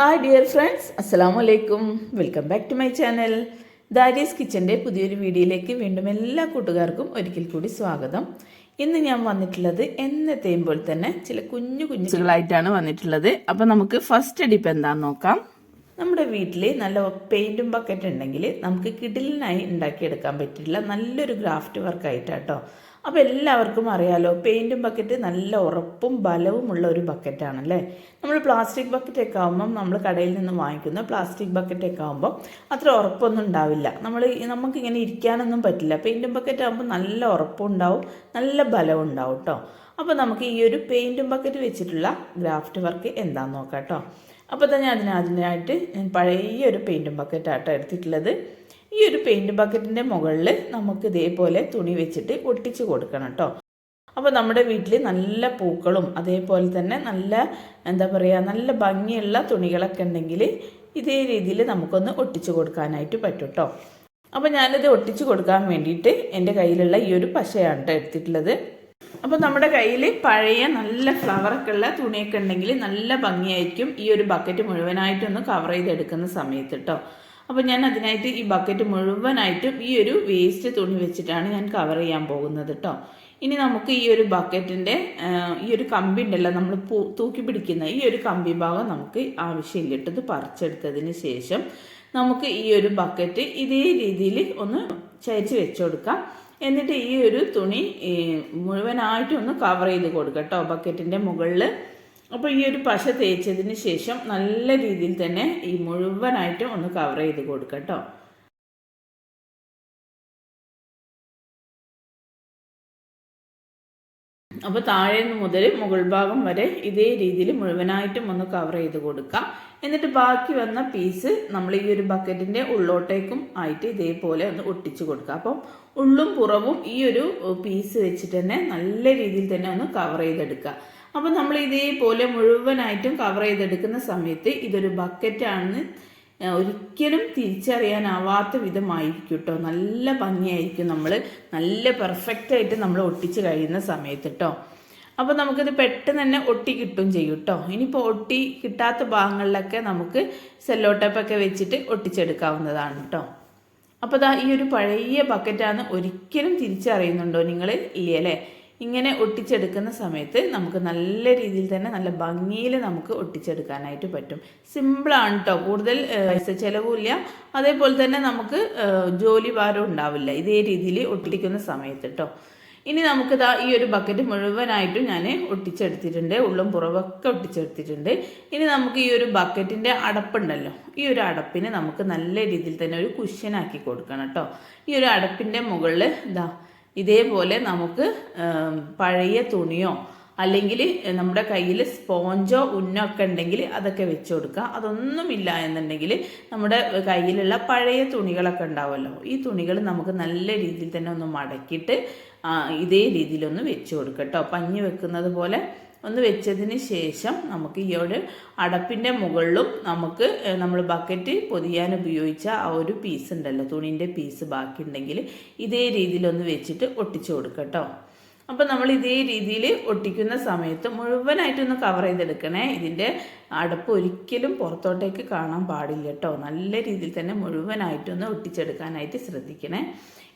Hi dear friends അസ്സാം വലൈക്കും welcome back to my channel Daris കിച്ചന്റെ പുതിയൊരു വീഡിയോയിലേക്ക് വീണ്ടും എല്ലാ കൂട്ടുകാർക്കും ഒരിക്കൽ കൂടി സ്വാഗതം. ഇന്ന് ഞാൻ വന്നിട്ടുള്ളത് എന്നത്തെയും പോലെ തന്നെ ചില കുഞ്ഞു കുഞ്ഞുകളായിട്ടാണ് വന്നിട്ടുള്ളത്. അപ്പം നമുക്ക് ഫസ്റ്റ് അടിപ്പ് എന്താണെന്ന് നോക്കാം. നമ്മുടെ വീട്ടിൽ നല്ല പെയിന്റും ബക്കറ്റ് ഉണ്ടെങ്കിൽ നമുക്ക് കിടിലിനായി ഉണ്ടാക്കിയെടുക്കാൻ പറ്റില്ല നല്ലൊരു ഗ്രാഫ്റ്റ് വർക്കായിട്ടാട്ടോ അപ്പോൾ എല്ലാവർക്കും അറിയാലോ പെയിന്റും ബക്കറ്റ് നല്ല ഉറപ്പും ബലവുമുള്ള ഒരു ബക്കറ്റാണല്ലേ നമ്മൾ പ്ലാസ്റ്റിക് ബക്കറ്റൊക്കെ ആകുമ്പം നമ്മൾ കടയിൽ നിന്ന് വാങ്ങിക്കുന്ന പ്ലാസ്റ്റിക് ബക്കറ്റൊക്കെ ആകുമ്പം അത്ര ഉറപ്പൊന്നും ഉണ്ടാവില്ല. നമ്മൾ നമുക്കിങ്ങനെ ഇരിക്കാനൊന്നും പറ്റില്ല. പെയിന്റും ബക്കറ്റ് ആകുമ്പോൾ നല്ല ഉറപ്പുണ്ടാവും നല്ല ബലവും ഉണ്ടാവും കേട്ടോ അപ്പോൾ നമുക്ക് ഈ ഒരു പെയിന്റും ബക്കറ്റ് വെച്ചിട്ടുള്ള ഗ്രാഫ്റ്റ് വർക്ക് എന്താണെന്ന് നോക്കാം കേട്ടോ അപ്പോൾ തന്നെ അതിന് അതിനായിട്ട് ഞാൻ പഴയ ഒരു പെയിന്റും ബക്കറ്റാട്ടോ എടുത്തിട്ടുള്ളത്. ഈ ഒരു പെയിന്റ് ബക്കറ്റിന്റെ മുകളിൽ നമുക്ക് ഇതേപോലെ തുണി വെച്ചിട്ട് ഒട്ടിച്ച് കൊടുക്കണം കേട്ടോ അപ്പോൾ നമ്മുടെ വീട്ടിൽ നല്ല പൂക്കളും അതേപോലെ തന്നെ നല്ല എന്താ പറയുക നല്ല ഭംഗിയുള്ള തുണികളൊക്കെ ഉണ്ടെങ്കിൽ ഇതേ രീതിയിൽ നമുക്കൊന്ന് ഒട്ടിച്ച് കൊടുക്കാനായിട്ട് പറ്റും കേട്ടോ അപ്പോൾ ഞാനിത് ഒട്ടിച്ച് കൊടുക്കാൻ വേണ്ടിയിട്ട് എന്റെ കയ്യിലുള്ള ഈ ഒരു പശയാണ് കേട്ടോ എടുത്തിട്ടുള്ളത്. അപ്പോൾ നമ്മുടെ കയ്യിൽ പഴയ നല്ല ഫ്ലവറൊക്കെ ഉള്ള തുണിയൊക്കെ ഉണ്ടെങ്കിൽ നല്ല ഭംഗിയായിരിക്കും ഈ ഒരു ബക്കറ്റ് മുഴുവനായിട്ടൊന്ന് കവർ ചെയ്തെടുക്കുന്ന സമയത്ത് കേട്ടോ അപ്പോൾ ഞാൻ അതിനായിട്ട് ഈ ബക്കറ്റ് മുഴുവനായിട്ടും ഈ ഒരു വേസ്റ്റ് തുണി വെച്ചിട്ടാണ് ഞാൻ കവർ ചെയ്യാൻ പോകുന്നത് കേട്ടോ ഇനി നമുക്ക് ഈ ഒരു ബക്കറ്റിന്റെ ഈ ഒരു കമ്പി ഉണ്ടല്ലോ നമ്മൾ തൂക്കി പിടിക്കുന്ന ഈ ഒരു കമ്പി ഭാഗം നമുക്ക് ആവശ്യമില്ലിട്ടത് പറിച്ചെടുത്തതിന് ശേഷം നമുക്ക് ഈ ഒരു ബക്കറ്റ് ഇതേ രീതിയിൽ ഒന്ന് ചരിച്ച് വെച്ചുകൊടുക്കാം എന്നിട്ട് ഈ ഒരു തുണി മുഴുവനായിട്ടും ഒന്ന് കവർ ചെയ്ത് കൊടുക്കാം കേട്ടോ ബക്കറ്റിന്റെ മുകളിൽ അപ്പോൾ ഈ ഒരു പശ തേച്ചതിന് ശേഷം നല്ല രീതിയിൽ തന്നെ ഈ മുഴുവനായിട്ട് ഒന്ന് കവർ ചെയ്ത് കൊടുക്കുക കേട്ടോ അപ്പോൾ താഴെ നിന്ന് മുതൽ മുകൾ ഭാഗം വരെ ഇതേ രീതിയിൽ മുഴുവനായിട്ടും ഒന്ന് കവർ ചെയ്ത് കൊടുക്കാം. എന്നിട്ട് ബാക്കി വന്ന പീസ് നമ്മൾ ഈ ഒരു ബക്കറ്റിന്റെ ഉള്ളോട്ടേക്കും ആയിട്ട് ഇതേപോലെ ഒന്ന് ഒട്ടിച്ചു കൊടുക്കുക അപ്പം ഉള്ളും പുറവും ഈ ഒരു പീസ് വെച്ചിട്ട് തന്നെ നല്ല രീതിയിൽ തന്നെ ഒന്ന് കവർ ചെയ്തെടുക്കുക അപ്പം നമ്മൾ ഇതേപോലെ മുഴുവനായിട്ടും കവർ ചെയ്തെടുക്കുന്ന സമയത്ത് ഇതൊരു ബക്കറ്റാണെന്ന് ഒരിക്കലും തിരിച്ചറിയാനാവാത്ത വിധമായിരിക്കും കേട്ടോ നല്ല ഭംഗിയായിരിക്കും നമ്മൾ നല്ല പെർഫെക്റ്റ് ആയിട്ട് നമ്മൾ ഒട്ടിച്ച് കഴിയുന്ന സമയത്ത് കേട്ടോ അപ്പോൾ നമുക്കിത് പെട്ടെന്ന് തന്നെ ഒട്ടി കിട്ടും ചെയ്യും കേട്ടോ ഇനിയിപ്പോൾ ഒട്ടി കിട്ടാത്ത ഭാഗങ്ങളിലൊക്കെ നമുക്ക് സെല്ലോ ടേപ്പൊക്കെ വെച്ചിട്ട് ഒട്ടിച്ചെടുക്കാവുന്നതാണ് കേട്ടോ അപ്പോൾ ദാ ഈ ഒരു പഴയ ബക്കറ്റാണ് ഒരിക്കലും തിരിച്ചറിയുന്നുണ്ടോ നിങ്ങൾ ഇല്ലേ അല്ലേ? ഇങ്ങനെ ഒട്ടിച്ചെടുക്കുന്ന സമയത്ത് നമുക്ക് നല്ല രീതിയിൽ തന്നെ നല്ല ഭംഗിയിൽ നമുക്ക് ഒട്ടിച്ചെടുക്കാനായിട്ട് പറ്റും. സിമ്പിളാണ് കേട്ടോ കൂടുതൽ പൈസ ചിലവുമില്ല. അതേപോലെ തന്നെ നമുക്ക് ജോലി ഭാരം ഉണ്ടാവില്ല. ഇതേ രീതിയിൽ ഒട്ടിക്കുന്ന സമയത്ത് കേട്ടോ ഇനി നമുക്ക് ദാ ഈ ഒരു ബക്കറ്റ് മുഴുവനായിട്ടും ഞാൻ ഒട്ടിച്ചെടുത്തിട്ടുണ്ട്. ഉള്ളും പുറവൊക്കെ ഒട്ടിച്ചെടുത്തിട്ടുണ്ട്. ഇനി നമുക്ക് ഈ ഒരു ബക്കറ്റിന്റെ അടപ്പുണ്ടല്ലോ. ഈ ഒരു അടപ്പിന് നമുക്ക് നല്ല രീതിയിൽ തന്നെ ഒരു കുഷ്യനാക്കി കൊടുക്കണം കേട്ടോ ഈ ഒരു അടപ്പിന്റെ മുകളിൽ ഇതാ ഇതേപോലെ നമുക്ക് പഴയ തുണിയോ അല്ലെങ്കിൽ നമ്മുടെ കയ്യിൽ സ്പോഞ്ചോ ഉന്നോ ഒക്കെ ഉണ്ടെങ്കിൽ അതൊക്കെ വെച്ച് കൊടുക്കുക. അതൊന്നുമില്ല എന്നുണ്ടെങ്കിൽ നമ്മുടെ കയ്യിലുള്ള പഴയ തുണികളൊക്കെ ഉണ്ടാവുമല്ലോ. ഈ തുണികൾ നമുക്ക് നല്ല രീതിയിൽ തന്നെ ഒന്ന് മടക്കിയിട്ട് ഇതേ രീതിയിലൊന്ന് വെച്ച് കൊടുക്കുക കേട്ടോ. പഞ്ഞി വെക്കുന്നത് പോലെ ഒന്ന് വെച്ചതിന് ശേഷം നമുക്ക് ഈ ഒരു അടപ്പിന്റെ മുകളിലും നമുക്ക് നമ്മൾ ബക്കറ്റ് പൊതിയാൻ ഉപയോഗിച്ച ആ ഒരു പീസ് ഉണ്ടല്ലോ തുണീന്റെ പീസ് ബാക്കിയുണ്ടെങ്കിൽ ഇതേ രീതിയിലൊന്ന് വെച്ചിട്ട് ഒട്ടിച്ചു കൊടുക്കുക കേട്ടോ അപ്പോൾ നമ്മൾ ഇതേ രീതിയിൽ ഒട്ടിക്കുന്ന സമയത്ത് മുഴുവനായിട്ടൊന്ന് കവർ ചെയ്തെടുക്കണേ. ഇതിന്റെ അടപ്പ് ഒരിക്കലും പുറത്തോട്ടേക്ക് കാണാൻ പാടില്ല കേട്ടോ നല്ല രീതിയിൽ തന്നെ മുഴുവനായിട്ടൊന്ന് ഒട്ടിച്ചെടുക്കാനായിട്ട് ശ്രദ്ധിക്കണേ.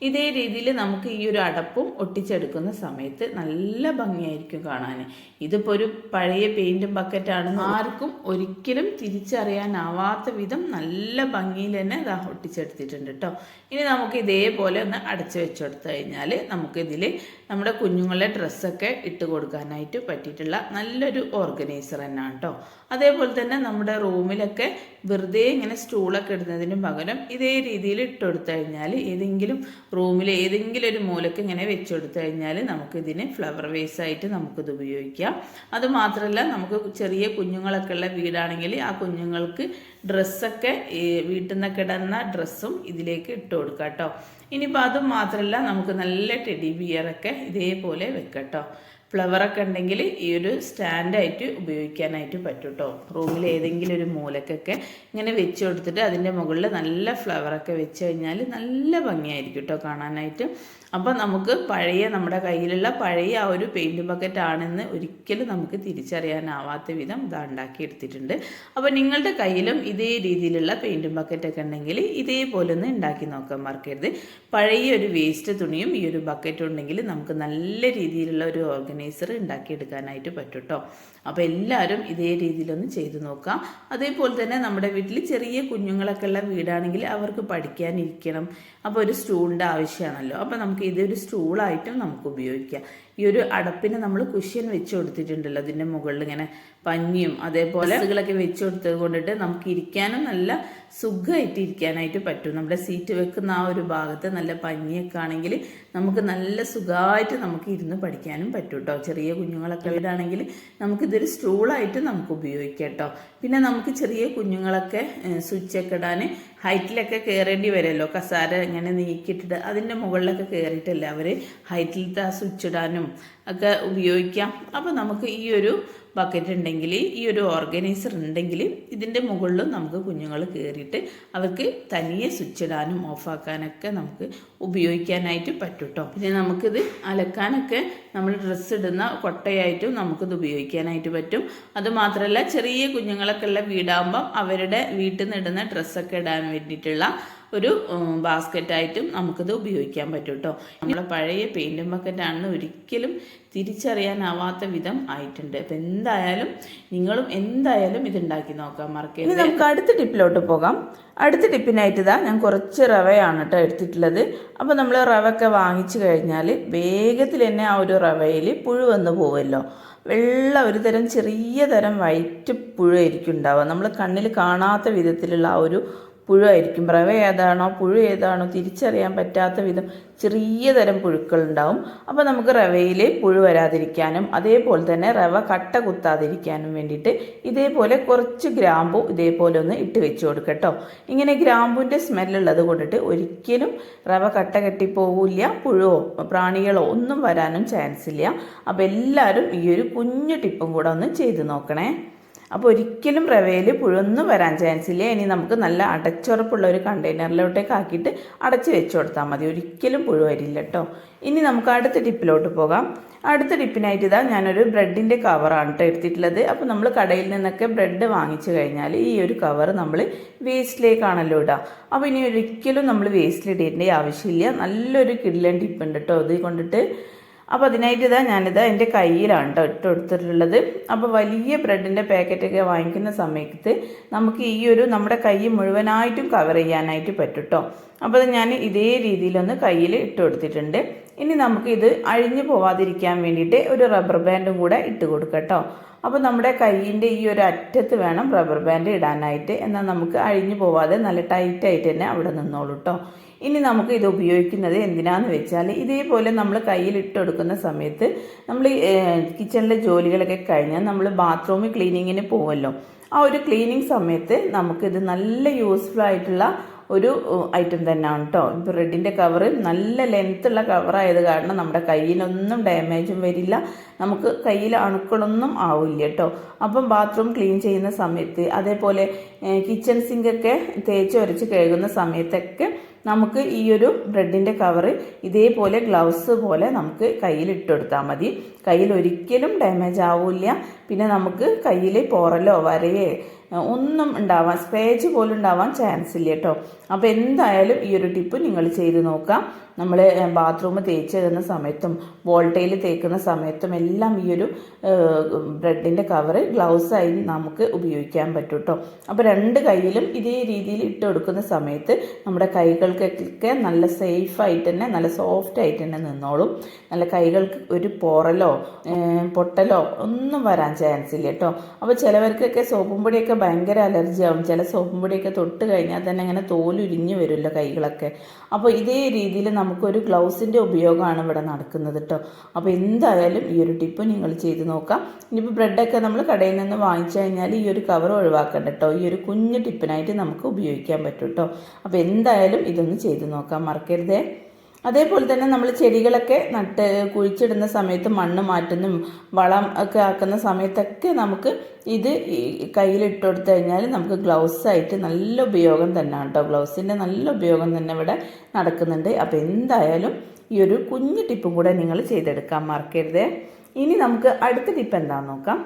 ഇതേ രീതിയിൽ നമുക്ക് ഈ ഒരു അടപ്പും ഒട്ടിച്ചെടുക്കുന്ന സമയത്ത് നല്ല ഭംഗിയായിരിക്കും കാണാൻ. ഇതിപ്പോൾ ഒരു പഴയ പെയിന്റും ബക്കറ്റാണെന്ന് ആർക്കും ഒരിക്കലും തിരിച്ചറിയാനാവാത്ത വിധം നല്ല ഭംഗിയിൽ തന്നെ അത് ഒട്ടിച്ചെടുത്തിട്ടുണ്ട് കേട്ടോ ഇനി നമുക്ക് ഇതേപോലെ ഒന്ന് അടച്ചു വെച്ചെടുത്തു കഴിഞ്ഞാൽ നമുക്കിതിൽ നമ്മുടെ കുഞ്ഞുങ്ങളുടെ ഡ്രസ്സൊക്കെ ഇട്ട് കൊടുക്കാനായിട്ട് പറ്റിയിട്ടുള്ള നല്ലൊരു ഓർഗനൈസർ തന്നെയാണ് കേട്ടോ. അതേപോലെ തന്നെ നമ്മുടെ റൂമിലൊക്കെ വെറുതെ ഇങ്ങനെ സ്റ്റൂളൊക്കെ ഇടുന്നതിന് പകരം ഇതേ രീതിയിൽ ഇട്ടുകൊടുത്തു കഴിഞ്ഞാൽ ഏതെങ്കിലും റൂമിൽ ഏതെങ്കിലും ഒരു മൂലക്ക് ഇങ്ങനെ വെച്ച് കൊടുത്തു കഴിഞ്ഞാൽ നമുക്കിതിന് ഫ്ലവർ വേസ് ആയിട്ട് നമുക്കിത് ഉപയോഗിക്കാം. അതുമാത്രമല്ല നമുക്ക് ചെറിയ കുഞ്ഞുങ്ങളൊക്കെ ഉള്ള വീടാണെങ്കിൽ ആ കുഞ്ഞുങ്ങൾക്ക് ഡ്രസ്സൊക്കെ വീട്ടിൽ നിന്നൊക്കെ ഇടുന്ന ഡ്രസ്സും ഇതിലേക്ക് ഇട്ട് കൊടുക്കാം കേട്ടോ. ഇനിയിപ്പോൾ അതും മാത്രമല്ല നമുക്ക് നല്ല ടെഡി ബിയറൊക്കെ ഇതേപോലെ വെക്കട്ടോ ഫ്ലവറൊക്കെ ഉണ്ടെങ്കിൽ ഈ ഒരു സ്റ്റാൻഡായിട്ട് ഉപയോഗിക്കാനായിട്ട് പറ്റും കേട്ടോ റൂമിൽ ഏതെങ്കിലും ഒരു മൂലക്കൊക്കെ ഇങ്ങനെ വെച്ച് കൊടുത്തിട്ട് അതിന്റെ മുകളിൽ നല്ല ഫ്ലവറൊക്കെ വെച്ച് കഴിഞ്ഞാൽ നല്ല ഭംഗിയായിരിക്കും കേട്ടോ കാണാനായിട്ട്. അപ്പം നമുക്ക് പഴയ നമ്മുടെ കയ്യിലുള്ള പഴയ ആ ഒരു പെയിന്റ് ബക്കറ്റ് ആണെന്ന് ഒരിക്കലും നമുക്ക് തിരിച്ചറിയാനാവാത്ത വിധം ഇത് ഉണ്ടാക്കിയെടുത്തിട്ടുണ്ട് അപ്പോൾ നിങ്ങളുടെ കയ്യിലും ഇതേ രീതിയിലുള്ള പെയിന്റ് ബക്കറ്റൊക്കെ ഉണ്ടെങ്കിൽ ഇതേപോലെ ഒന്ന് ഉണ്ടാക്കി നോക്കാൻ മറക്കരുത്. പഴയ ഒരു വേസ്റ്റ് തുണിയും ഈ ഒരു ബക്കറ്റും ഉണ്ടെങ്കിൽ നമുക്ക് നല്ല രീതിയിലുള്ള ഒരു ഓർഗനൈസർ ഉണ്ടാക്കിയെടുക്കാനായിട്ട് പറ്റും കേട്ടോ അപ്പോൾ എല്ലാവരും ഇതേ രീതിയിലൊന്ന് ചെയ്തു നോക്കാം. അതേപോലെ തന്നെ നമ്മുടെ വീട്ടിൽ ചെറിയ കുഞ്ഞുങ്ങളൊക്കെ ഉള്ള വീടാണെങ്കിൽ അവർക്ക് പഠിക്കാനിരിക്കണം. അപ്പോൾ ഒരു സ്റ്റൂളിന്റെ ആവശ്യമാണല്ലോ. അപ്പോൾ നമുക്ക് ഇതൊരു സ്റ്റൂളായിട്ടും നമുക്ക് ഉപയോഗിക്കാം. ഈ ഒരു അടപ്പിന് നമ്മൾ കുഷ്യൻ വെച്ച് കൊടുത്തിട്ടുണ്ടല്ലോ. അതിന്റെ മുകളിൽ ഇങ്ങനെ പഞ്ഞിയും അതേപോലെ ഇതുകളൊക്കെ വെച്ച് കൊടുത്തത് കൊണ്ടിട്ട് നമുക്ക് ഇരിക്കാനും നല്ല സുഖമായിട്ട് ഇരിക്കാനായിട്ട് പറ്റും. നമ്മുടെ സീറ്റ് വെക്കുന്ന ആ ഒരു ഭാഗത്ത് നല്ല പഞ്ഞിയൊക്കെ ആണെങ്കിൽ നമുക്ക് നല്ല സുഖമായിട്ട് നമുക്ക് ഇരുന്ന് പഠിക്കാനും പറ്റും കേട്ടോ ചെറിയ കുഞ്ഞുങ്ങളൊക്കെ വീടാണെങ്കിൽ നമുക്കിതൊരു സ്റ്റൂളായിട്ട് നമുക്ക് ഉപയോഗിക്കാം കേട്ടോ പിന്നെ നമുക്ക് ചെറിയ കുഞ്ഞുങ്ങളൊക്കെ സ്വിച്ചൊക്കെ ഇടാൻ ഹൈറ്റിലൊക്കെ കയറേണ്ടി വരുമല്ലോ. കസാര ഇങ്ങനെ നീക്കിയിട്ടിട്ട് അതിന്റെ മുകളിലൊക്കെ കയറിയിട്ടല്ലേ അവർ ഹൈറ്റിലത്തെ ആ സ്വിച്ച് ഇടാനും ഒക്കെ ഉപയോഗിക്കാം. അപ്പോൾ നമുക്ക് ഈ ഒരു ബക്കറ്റ് ഉണ്ടെങ്കിൽ ഈ ഒരു ഓർഗനൈസർ ഉണ്ടെങ്കിൽ ഇതിന്റെ മുകളിലും നമുക്ക് കുഞ്ഞുങ്ങൾ കയറിയിട്ട് അവർക്ക് തനിയെ സ്വിച്ച് ഇടാനും ഓഫാക്കാനൊക്കെ നമുക്ക് ഉപയോഗിക്കാനായിട്ട് പറ്റും കേട്ടോ പിന്നെ നമുക്കിത് അലക്കാനൊക്കെ നമ്മൾ ഡ്രസ്സ് ഇടുന്ന കൊട്ടയായിട്ടും നമുക്കിത് ഉപയോഗിക്കാനായിട്ട് പറ്റും. അതുമാത്രമല്ല ചെറിയ കുഞ്ഞുങ്ങളൊക്കെ ഉള്ള വീടാകുമ്പം അവരുടെ വീട്ടിൽ നിന്ന് ഇടുന്ന ഡ്രസ്സൊക്കെ ഇടാൻ വേണ്ടിയിട്ടുള്ള ഒരു ബാസ്ക്കറ്റായിട്ടും നമുക്കിത് ഉപയോഗിക്കാൻ പറ്റും കേട്ടോ നമ്മളെ പഴയ പെയിന്റും ബക്കറ്റാണെന്ന് ഒരിക്കലും തിരിച്ചറിയാനാവാത്ത വിധം ആയിട്ടുണ്ട്. അപ്പം എന്തായാലും നിങ്ങളും എന്തായാലും ഇത് നോക്കാം. മറക്കരുത്. നമുക്ക് അടുത്ത ടിപ്പിലോട്ട് പോകാം. അടുത്ത ടിപ്പിനായിട്ട് ഇതാ ഞാൻ കുറച്ച് റവയാണ് കേട്ടോ എടുത്തിട്ടുള്ളത്. അപ്പോൾ നമ്മൾ റവ ഒക്കെ വാങ്ങിച്ചു കഴിഞ്ഞാൽ വേഗത്തിൽ തന്നെ ആ ഒരു റവയിൽ പുഴു വന്ന് പോവുമല്ലോ വെള്ള ഒരു തരം ചെറിയ തരം വൈറ്റ് പുഴയായിരിക്കും ഉണ്ടാവുക. നമ്മൾ കണ്ണിൽ കാണാത്ത വിധത്തിലുള്ള ആ ഒരു പുഴുവായിരിക്കും. പ്രവ ഏതാണോ പുഴു ഏതാണോ തിരിച്ചറിയാൻ പറ്റാത്ത വിധം ചെറിയ തരം പുഴുക്കളുണ്ടാവും. അപ്പോൾ നമുക്ക് റവയിൽ പുഴു വരാതിരിക്കാനും അതേപോലെ തന്നെ റവ കട്ട കുത്താതിരിക്കാനും വേണ്ടിയിട്ട് ഇതേപോലെ കുറച്ച് ഗ്രാമ്പു ഇതേപോലെ ഒന്ന് ഇട്ട് വെച്ച് കൊടുക്കട്ടോ. ഇങ്ങനെ ഗ്രാമ്പുവിന്റെ സ്മെല്ലുള്ളത് കൊണ്ടിട്ട് ഒരിക്കലും റവ കട്ട കെട്ടിപ്പോവില്ല പുഴുവോ പ്രാണികളോ ഒന്നും വരാനും ചാൻസ് ഇല്ല. അപ്പോൾ എല്ലാവരും ഈ ഒരു കുഞ്ഞു ടിപ്പും കൂടെ ഒന്ന് ചെയ്ത് നോക്കണേ. അപ്പോൾ ഒരിക്കലും റവയിൽ പുഴൊന്നും വരാൻ ചാൻസ് ഇല്ല. ഇനി നമുക്ക് നല്ല അടച്ചുറപ്പുള്ള ഒരു കണ്ടെയ്നറിലോട്ടേക്ക് ആക്കിയിട്ട് അടച്ച് വെച്ച് കൊടുത്താൽ മതി. ഒരിക്കലും പുഴു വരില്ല കേട്ടോ ഇനി നമുക്ക് അടുത്ത ടിപ്പിലോട്ട് പോകാം. അടുത്ത ടിപ്പിനായിട്ട് ഇതാ ഞാനൊരു ബ്രെഡിന്റെ കവറാണ് കേട്ടോ എടുത്തിട്ടുള്ളത്. അപ്പോൾ നമ്മൾ കടയിൽ നിന്നൊക്കെ ബ്രെഡ് വാങ്ങിച്ചു കഴിഞ്ഞാൽ ഈ ഒരു കവർ നമ്മൾ വേസ്റ്റിലേക്കാണല്ലോ ഇടുക അപ്പോൾ ഇനി ഒരിക്കലും നമ്മൾ വേസ്റ്റിലിടേണ്ട ആവശ്യമില്ല. നല്ലൊരു കിഡിലൻ ടിപ്പ് ഉണ്ട് കേട്ടോ ഇത് കൊണ്ടിട്ട് അപ്പോൾ അതിനായിട്ട് ഇതാ ഞാനിത് എന്റെ കയ്യിലാണ് കേട്ടോ ഇട്ട് കൊടുത്തിട്ടുള്ളത്. അപ്പോൾ വലിയ ബ്രെഡിന്റെ പാക്കറ്റൊക്കെ വാങ്ങിക്കുന്ന സമയത്ത് നമുക്ക് ഈ ഒരു നമ്മുടെ കൈ മുഴുവനായിട്ടും കവർ ചെയ്യാനായിട്ട് പറ്റും കേട്ടോ അപ്പോൾ അത് ഞാൻ ഇതേ രീതിയിലൊന്ന് കയ്യിൽ ഇട്ട് കൊടുത്തിട്ടുണ്ട്. ഇനി നമുക്ക് ഇത് അഴിഞ്ഞു പോവാതിരിക്കാൻ വേണ്ടിയിട്ട് ഒരു റബ്ബർ ബാൻഡും കൂടെ ഇട്ട് കൊടുക്കട്ടോ. കേട്ടോ അപ്പോൾ നമ്മുടെ കയ്യിന്റെ ഈ ഒരു അറ്റത്ത് വേണം റബ്ബർ ബാൻഡ് ഇടാനായിട്ട്. എന്നാൽ നമുക്ക് അഴിഞ്ഞു പോവാതെ നല്ല ടൈറ്റായിട്ട് തന്നെ അവിടെ നിന്നോളൂ കേട്ടോ ഇനി നമുക്ക് ഇത് ഉപയോഗിക്കുന്നത് എന്തിനാന്ന് വെച്ചാൽ ഇതേപോലെ നമ്മൾ കയ്യിൽ ഇട്ടെടുക്കുന്ന സമയത്ത് നമ്മൾ കിച്ചണിലെ ജോലികളൊക്കെ കഴിഞ്ഞാൽ നമ്മൾ ബാത്റൂമിൽ ക്ലീനിങ്ങിന് പോവല്ലോ. ആ ഒരു ക്ലീനിങ് സമയത്ത് നമുക്കിത് നല്ല യൂസ്ഫുൾ ആയിട്ടുള്ള ഒരു ഐറ്റം തന്നെയാണ് കേട്ടോ ബ്രെഡിന്റെ കവറ് നല്ല ലെങ്ത്തുള്ള കവറായത് കാരണം നമ്മുടെ കയ്യിലൊന്നും ഡാമേജും വരില്ല. നമുക്ക് കയ്യിൽ അണുക്കളൊന്നും ആവില്ല കേട്ടോ അപ്പം ബാത്റൂം ക്ലീൻ ചെയ്യുന്ന സമയത്ത് അതേപോലെ കിച്ചൺ സിങ്കൊക്കെ തേച്ച് ഉരച്ച് കഴുകുന്ന സമയത്തൊക്കെ നമുക്ക് ഈ ഒരു ബ്രെഡിന്റെ കവറ് ഇതേപോലെ ഗ്ലൗസ് പോലെ നമുക്ക് കയ്യിൽ ഇട്ടുകൊടുത്താൽ മതി. കയ്യിൽ ഒരിക്കലും ഡാമേജ് ആവില്ല. പിന്നെ നമുക്ക് കയ്യിൽ പോറലോ വരയോ ഒന്നും ഉണ്ടാവാൻ സ്പേജ് പോലും ഉണ്ടാവാൻ ചാൻസ് ഇല്ല കേട്ടോ അപ്പോൾ എന്തായാലും ഈ ഒരു ടിപ്പ് നിങ്ങൾ ചെയ്ത് നോക്കാം. നമ്മൾ ബാത്റൂം തേച്ച് തരുന്ന സമയത്തും വോൾട്ടയിൽ തേക്കുന്ന സമയത്തും എല്ലാം ഈ ഒരു ബ്രെഡിന്റെ കവറ് ഗ്ലൗസായി നമുക്ക് ഉപയോഗിക്കാൻ പറ്റും കേട്ടോ അപ്പോൾ രണ്ട് കൈയിലും ഇതേ രീതിയിൽ ഇട്ട് കൊടുക്കുന്ന സമയത്ത് നമ്മുടെ കൈകൾക്കൊക്കെ നല്ല സേഫായിട്ട് തന്നെ നല്ല സോഫ്റ്റ് ആയിട്ട് തന്നെ നിന്നോളും. നല്ല കൈകൾക്ക് ഒരു പോറലോ പൊട്ടലോ ഒന്നും വരാൻ ചാൻസ് ഇല്ല കേട്ടോ അപ്പോൾ ചിലവർക്കൊക്കെ സോപ്പും പൊടിയൊക്കെ ഭയങ്കര അലർജി ആവും ചില സോപ്പും പൊടിയൊക്കെ തൊട്ട് കഴിഞ്ഞാൽ തന്നെ അങ്ങനെ തോലുരിഞ്ഞു വരുമല്ലോ കൈകളൊക്കെ. അപ്പോൾ ഇതേ രീതിയിൽ നമുക്കൊരു ഗ്ലൗസിന്റെ ഉപയോഗമാണ് ഇവിടെ നടക്കുന്നത് കേട്ടോ. അപ്പോൾ എന്തായാലും ഈ ഒരു ടിപ്പ് നിങ്ങൾ ചെയ്ത് നോക്കാം. ഇനിയിപ്പോൾ ബ്രെഡൊക്കെ നമ്മൾ കടയിൽ നിന്ന് വാങ്ങിച്ചു കഴിഞ്ഞാൽ ഈ ഒരു കവർ ഒഴിവാക്കണ്ട കേട്ടോ. ഈ ഒരു കുഞ്ഞു ടിപ്പിനായിട്ട് നമുക്ക് ഉപയോഗിക്കാൻ പറ്റും കേട്ടോ. അപ്പോൾ എന്തായാലും ഇതൊന്ന് ചെയ്ത് നോക്കാം. മറക്കരുതേ. അതേപോലെ തന്നെ നമ്മൾ ചെടികളൊക്കെ നട്ട് കുഴിച്ചിടുന്ന സമയത്ത് മണ്ണ് മാറ്റുന്നതും വളം ഒക്കെ ആക്കുന്ന സമയത്തൊക്കെ നമുക്ക് ഇത് കയ്യിലിട്ട് കൊടുത്തു കഴിഞ്ഞാൽ നമുക്ക് ഗ്ലൗസ് ആയിട്ട് നല്ല ഉപയോഗം തന്നെയാണ് കേട്ടോ ഗ്ലൗസിന്റെ നല്ല ഉപയോഗം തന്നെ ഇവിടെ നടക്കുന്നുണ്ട്. അപ്പോൾ എന്തായാലും ഈ ഒരു കുഞ്ഞു ടിപ്പും കൂടെ നിങ്ങൾ ചെയ്തെടുക്കാൻ മറക്കരുത്. ഇനി നമുക്ക് അടുത്ത ടിപ്പ് എന്താണെന്ന് നോക്കാം.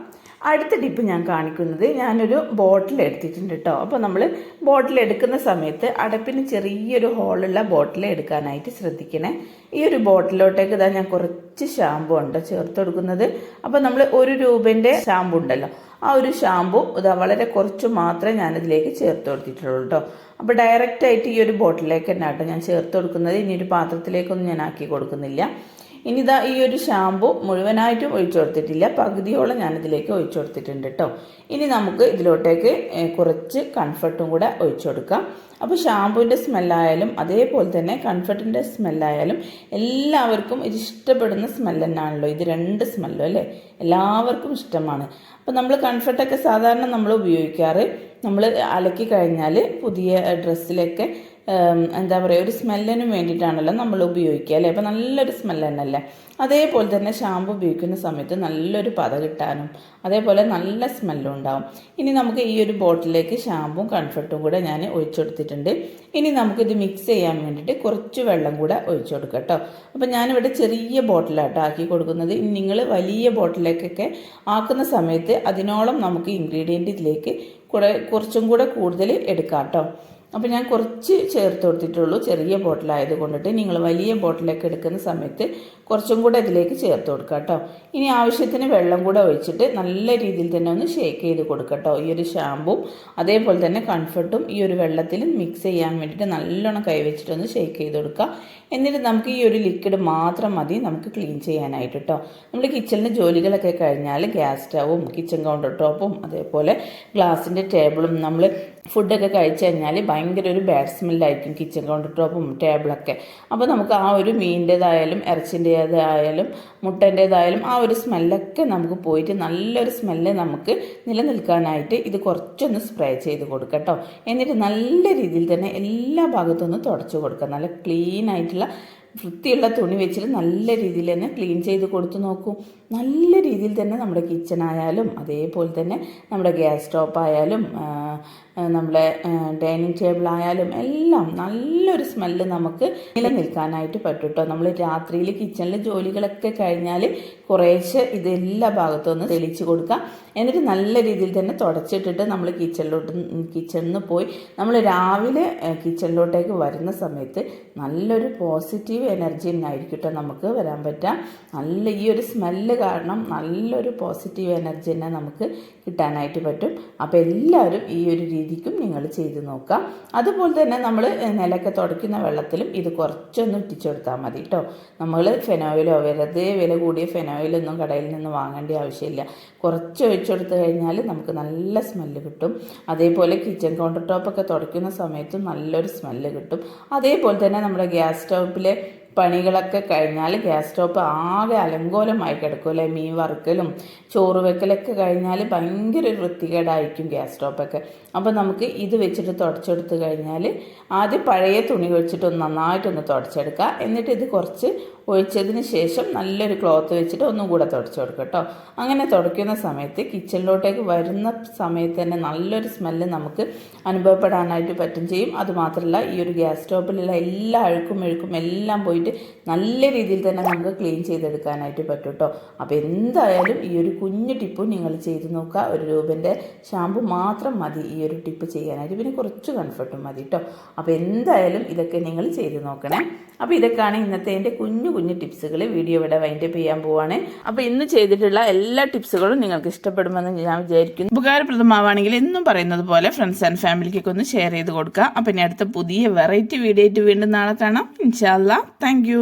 അടുത്ത ടിപ്പ് ഞാൻ കാണിക്കുന്നത് ഞാനൊരു ബോട്ടിൽ എടുത്തിട്ടുണ്ട് കേട്ടോ അപ്പോൾ നമ്മൾ ബോട്ടിൽ എടുക്കുന്ന സമയത്ത് അടപ്പിന് ചെറിയൊരു ഹോളുള്ള ബോട്ടിൽ എടുക്കാനായിട്ട് ശ്രദ്ധിക്കണേ. ഈ ഒരു ബോട്ടിലോട്ടേക്ക് ഇതാ ഞാൻ കുറച്ച് ഷാമ്പു ഉണ്ട് ചേർത്ത് കൊടുക്കുന്നത്. അപ്പോൾ നമ്മൾ ഒരു രൂപേന്റെ ഷാമ്പു ഉണ്ടല്ലോ ആ ഒരു ഷാമ്പു ഇതാ വളരെ കുറച്ച് മാത്രമേ ഞാനിതിലേക്ക് ചേർത്ത് കൊടുത്തിട്ടുള്ളൂ കേട്ടോ അപ്പോൾ ഡയറക്റ്റായിട്ട് ഈ ഒരു ബോട്ടിലേക്ക് തന്നെ കേട്ടോ ഞാൻ ചേർത്ത് കൊടുക്കുന്നത്. ഇനി ഒരു പാത്രത്തിലേക്കൊന്നും ഞാൻ ആക്കി കൊടുക്കുന്നില്ല. ഇനി ഇതാ ഈ ഒരു ഷാമ്പു മുഴുവനായിട്ടും ഒഴിച്ചു കൊടുത്തിട്ടില്ല. പകുതിയോളം ഞാനിതിലേക്ക് ഒഴിച്ചു കൊടുത്തിട്ടുണ്ട് കേട്ടോ ഇനി നമുക്ക് ഇതിലോട്ടേക്ക് കുറച്ച് കംഫർട്ടും കൂടെ ഒഴിച്ചു കൊടുക്കാം. അപ്പോൾ ഷാമ്പുവിന്റെ സ്മെല്ലായാലും അതേപോലെ തന്നെ കംഫർട്ടിന്റെ സ്മെല്ലായാലും എല്ലാവർക്കും ഇത് ഇഷ്ടപ്പെടുന്ന സ്മെല്ല് ഇത് രണ്ട് സ്മെല്ലും അല്ലേ? എല്ലാവർക്കും ഇഷ്ടമാണ്. അപ്പോൾ നമ്മൾ കംഫർട്ടൊക്കെ സാധാരണ നമ്മൾ ഉപയോഗിക്കാറ്. നമ്മൾ അലക്കി കഴിഞ്ഞാൽ പുതിയ ഡ്രസ്സിലൊക്കെ എന്താ പറയുക ഒരു സ്മെല്ലിനും വേണ്ടിയിട്ടാണല്ലോ നമ്മൾ ഉപയോഗിക്കുക അല്ലേ? അപ്പോൾ നല്ലൊരു സ്മെല്ല് തന്നെയല്ലേ? അതേപോലെ തന്നെ ഷാമ്പു ഉപയോഗിക്കുന്ന സമയത്ത് നല്ലൊരു പത കിട്ടാനും അതേപോലെ നല്ല സ്മെല്ലും ഉണ്ടാവും. ഇനി നമുക്ക് ഈ ഒരു ബോട്ടിലേക്ക് ഷാമ്പും കൺഫർട്ടും കൂടെ ഞാൻ ഒഴിച്ചു കൊടുത്തിട്ടുണ്ട്. ഇനി നമുക്കിത് മിക്സ് ചെയ്യാൻ വേണ്ടിയിട്ട് കുറച്ച് വെള്ളം കൂടെ ഒഴിച്ചു കൊടുക്കാം കേട്ടോ. അപ്പോൾ ഞാനിവിടെ ചെറിയ ബോട്ടിലാട്ടോ ആക്കി കൊടുക്കുന്നത്. നിങ്ങൾ വലിയ ബോട്ടിലേക്കൊക്കെ ആക്കുന്ന സമയത്ത് അതിനോളം നമുക്ക് ഇൻഗ്രീഡിയന്റ് ഇതിലേക്ക് കുറെ കുറച്ചും കൂടെ കൂടുതൽ എടുക്കാം കേട്ടോ. അപ്പോൾ ഞാൻ കുറച്ച് ചേർത്ത് കൊടുത്തിട്ടുള്ളൂ. ചെറിയ ബോട്ടിലായത് കൊണ്ടിട്ട് നിങ്ങൾ വലിയ ബോട്ടിലൊക്കെ എടുക്കുന്ന സമയത്ത് കുറച്ചും കൂടെ ഇതിലേക്ക് ചേർത്ത് കൊടുക്കുക കേട്ടോ. ഇനി ആവശ്യത്തിന് വെള്ളം കൂടെ ഒഴിച്ചിട്ട് നല്ല രീതിയിൽ തന്നെ ഒന്ന് ഷേക്ക് ചെയ്ത് കൊടുക്കുക കേട്ടോ. ഈ ഒരു ഷാമ്പും അതേപോലെ തന്നെ കംഫർട്ടും ഈ ഒരു വെള്ളത്തിൽ മിക്സ് ചെയ്യാൻ വേണ്ടിയിട്ട് നല്ലോണം കൈവച്ചിട്ടൊന്ന് ഷേക്ക് ചെയ്ത് കൊടുക്കുക. എന്നിട്ട് നമുക്ക് ഈ ഒരു ലിക്വിഡ് മാത്രം മതി നമുക്ക് ക്ലീൻ ചെയ്യാനായിട്ട് കേട്ടോ. നമ്മൾ കിച്ചണിന്റെ ജോലികളൊക്കെ കഴിഞ്ഞാൽ ഗ്യാസ് സ്റ്റവും കിച്ചൺ കൗണ്ടർ ടോപ്പും അതേപോലെ ഗ്ലാസിന്റെ ടേബിളും നമ്മൾ ഫുഡൊക്കെ കഴിച്ചു കഴിഞ്ഞാൽ ഭയങ്കര ഒരു ബാഡ് സ്മെല്ലായിരിക്കും കിച്ചൺ കൗണ്ടർ ടോപ്പും ടേബിളൊക്കെ അപ്പോൾ നമുക്ക് ആ ഒരു മീനിന്റേതായാലും ഇറച്ചിന്റേതായാലും മുട്ടന്റേതായാലും ആ ഒരു സ്മെല്ലൊക്കെ നമുക്ക് പോയിട്ട് നല്ലൊരു സ്മെല്ല് നമുക്ക് നിലനിൽക്കാനായിട്ട് ഇത് കുറച്ചൊന്ന് സ്പ്രേ ചെയ്ത് കൊടുക്കുക കേട്ടോ എന്നിട്ട് നല്ല രീതിയിൽ തന്നെ എല്ലാ ഭാഗത്തും ഒന്ന് തുടച്ചു കൊടുക്കുക നല്ല ക്ലീൻ ആയിട്ടുള്ള വൃത്തിയുള്ള തുണി വെച്ചിട്ട് നല്ല രീതിയിൽ തന്നെ ക്ലീൻ ചെയ്ത് കൊടുത്തു നോക്കൂ. നല്ല രീതിയിൽ തന്നെ നമ്മുടെ കിച്ചൺ ആയാലും അതേപോലെ തന്നെ നമ്മുടെ ഗ്യാസ് സ്റ്റോപ്പ് ആയാലും ആ, ആ, നമ്മുടെ ഡൈനിങ് ടേബിൾ ആയാലും എല്ലാം നല്ലൊരു സ്മെല്ല് നമുക്ക് നിലനിൽക്കാനായിട്ട് പറ്റും കേട്ടോ. നമ്മൾ രാത്രിയിൽ കിച്ചണിൽ ജോലികളൊക്കെ കഴിഞ്ഞാൽ കുറേശ്ശെ ഇത് എല്ലാ ഭാഗത്തും ഒന്ന് തെളിച്ച് കൊടുക്കുക എന്നിട്ട് നല്ല രീതിയിൽ തന്നെ തുടച്ചിട്ടിട്ട് നമ്മൾ കിച്ചണിലോട്ട് കിച്ചണിൽ നിന്ന് പോയി നമ്മൾ രാവിലെ കിച്ചണിലോട്ടേക്ക് വരുന്ന സമയത്ത് നല്ലൊരു പോസിറ്റീവ് എനർജി ആയിരിക്കും കേട്ടോ നമുക്ക് വരാൻ പറ്റുക നല്ല ഈ ഒരു സ്മെല്ല് കാരണം നല്ലൊരു പോസിറ്റീവ് എനർജി തന്നെ നമുക്ക് കിട്ടാനായിട്ട് പറ്റും. അപ്പോൾ എല്ലാവരും ഈ ഒരു രീതിക്കും നിങ്ങൾ ചെയ്ത് നോക്കുക അതുപോലെ തന്നെ നമ്മൾ നിലക്കെ തുടയ്ക്കുന്ന വെള്ളത്തിലും ഇത് കുറച്ചൊന്ന് ഇട്ടിച്ചു മതി കേട്ടോ നമ്മൾ ഫെനോയിലോ വെറുതെ വില കൂടിയ ഫെനോയിലൊന്നും കടയിൽ നിന്ന് വാങ്ങേണ്ട ആവശ്യമില്ല. കുറച്ച് ഒഴിച്ചെടുത്ത് കഴിഞ്ഞാൽ നമുക്ക് നല്ല സ്മെല്ല് കിട്ടും. അതേപോലെ കിച്ചൺ കൗണ്ടർ ടോപ്പൊക്കെ തുടയ്ക്കുന്ന സമയത്തും നല്ലൊരു സ്മെല്ല് കിട്ടും. അതേപോലെ തന്നെ നമ്മുടെ ഗ്യാസ് സ്റ്റൗപ്പിലെ പണികളൊക്കെ കഴിഞ്ഞാൽ ഗ്യാസ് സ്റ്റോപ്പ് ആകെ അലങ്കോലമായി കിടക്കും അല്ലെ? മീൻ വറുക്കലും ചോറ് വെക്കലൊക്കെ കഴിഞ്ഞാൽ ഭയങ്കര ഒരു വൃത്തികേടായിരിക്കും ഗ്യാസ് സ്റ്റോപ്പൊക്കെ. അപ്പോൾ നമുക്ക് ഇത് വെച്ചിട്ട് തുടച്ചെടുത്ത് കഴിഞ്ഞാൽ ആദ്യം പഴയ തുണി വെച്ചിട്ടൊന്ന് നന്നായിട്ടൊന്ന് തുടച്ചെടുക്കുക. എന്നിട്ട് ഇത് കുറച്ച് ഒഴിച്ചതിന് ശേഷം നല്ലൊരു ക്ലോത്ത് വെച്ചിട്ട് ഒന്നും കൂടെ തുടച്ചു കൊടുക്കുക കേട്ടോ അങ്ങനെ തുടയ്ക്കുന്ന സമയത്ത് കിച്ചണിലോട്ടേക്ക് വരുന്ന സമയത്ത് തന്നെ നല്ലൊരു സ്മെല്ല് നമുക്ക് അനുഭവപ്പെടാനായിട്ട് പറ്റും ചെയ്യും. അതുമാത്രമല്ല ഈ ഒരു ഗ്യാസ് സ്റ്റോപ്പിലുള്ള എല്ലാ അഴുക്കും മെഴുക്കും എല്ലാം പോയിട്ട് നല്ല രീതിയിൽ തന്നെ നമുക്ക് ക്ലീൻ ചെയ്തെടുക്കാനായിട്ട് പറ്റും കേട്ടോ അപ്പോൾ എന്തായാലും ഈ ഒരു കുഞ്ഞു ടിപ്പും നിങ്ങൾ ചെയ്ത് നോക്കുക. ഒരു രൂപന്റെ ഷാമ്പു മാത്രം മതി ഈ ഒരു ടിപ്പ് ചെയ്യാനായിട്ട്. പിന്നെ കുറച്ച് കംഫർട്ടും മതി കേട്ടോ അപ്പോൾ എന്തായാലും ഇതൊക്കെ നിങ്ങൾ ചെയ്ത് നോക്കണേ. അപ്പോൾ ഇതൊക്കെയാണ് ഇന്നത്തെ എന്റെ കുഞ്ഞു കുഞ്ഞു ടിപ്സുകൾ. വീഡിയോ ഇവിടെ വൈൻഡപ്പ് ചെയ്യാൻ പോവാണ്. അപ്പോൾ ഇന്ന് ചെയ്തിട്ടുള്ള എല്ലാ ടിപ്സുകളും നിങ്ങൾക്ക് ഇഷ്ടപ്പെടുമെന്ന് ഞാൻ വിചാരിക്കുന്നു. ഉപകാരപ്രദമാവാണെങ്കിൽ എന്നും പറയുന്നത് പോലെ ഫ്രണ്ട്സ് ആൻഡ് ഫാമിലിക്കൊക്കെ ഒന്ന് ഷെയർ ചെയ്ത് കൊടുക്കുക. അപ്പോൾ ഇനി അടുത്ത പുതിയ വെറൈറ്റി വീഡിയോ ആയിട്ട് വീണ്ടും നാളെ കാണാം. ഇൻഷാല്ല താങ്ക്